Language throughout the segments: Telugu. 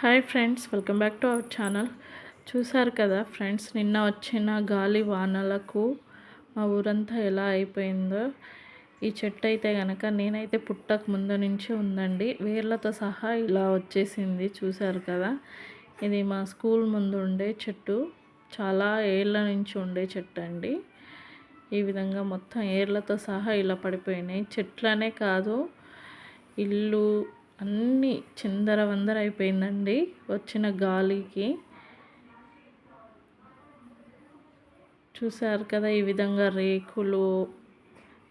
Hi friends welcome back to our channel. చూసారు కదా ఫ్రెండ్స్ నిన్న వచ్చిన గాలి వానలకు మా ఊరంతా ఎలా అయిపోయిందో. ఈ చెట్టు అయితే కనుక నేనైతే పుట్టక ముందు నుంచే ఉందండి. వేర్లతో సహా ఇలా వచ్చేసింది చూసారు కదా? ఇది మా స్కూల్ ముందు ఉండే చెట్టు. చాలా ఏళ్ళ నుంచి ఉండే చెట్టు అండి. ఈ విధంగా మొత్తం ఏర్లతో సహా ఇలా పడిపోయినాయి. చెట్లనే కాదు ఇల్లు అన్నీ చిందర వందర అయిపోయిందండి వచ్చిన గాలికి. చూశారు కదా ఈ విధంగా రేకులు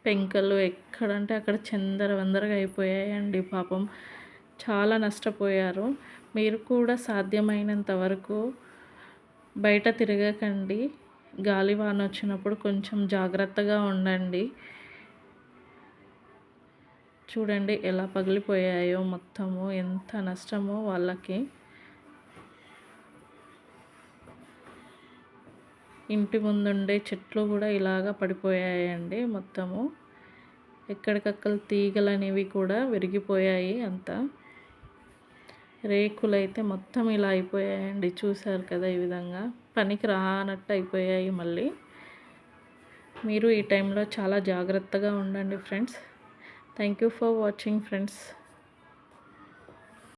పెంకలు ఎక్కడంటే అక్కడ చందర వందరగా అయిపోయాయండి పాపం. చాలా నష్టపోయారు. మీరు కూడా సాధ్యమైనంత వరకు బయట తిరగకండి. గాలివాన వచ్చినప్పుడు కొంచెం జాగ్రత్తగా ఉండండి. చూడండి ఎలా పగిలిపోయాయో మొత్తము ఎంత నష్టమో వాళ్ళకి. ఇంటి ముందుండే చెట్లు కూడా ఇలాగా పడిపోయాయండి మొత్తము. ఎక్కడికక్కడ తీగలు అనేవి కూడా విరిగిపోయాయి అంతా. రేకులు అయితే మొత్తం ఇలా అయిపోయాయండి చూసారు కదా ఈ విధంగా. పనికి రానట్టు అయిపోయాయి మళ్ళీ. మీరు ఈ టైంలో చాలా జాగ్రత్తగా ఉండండి friends. Thank you for watching friends.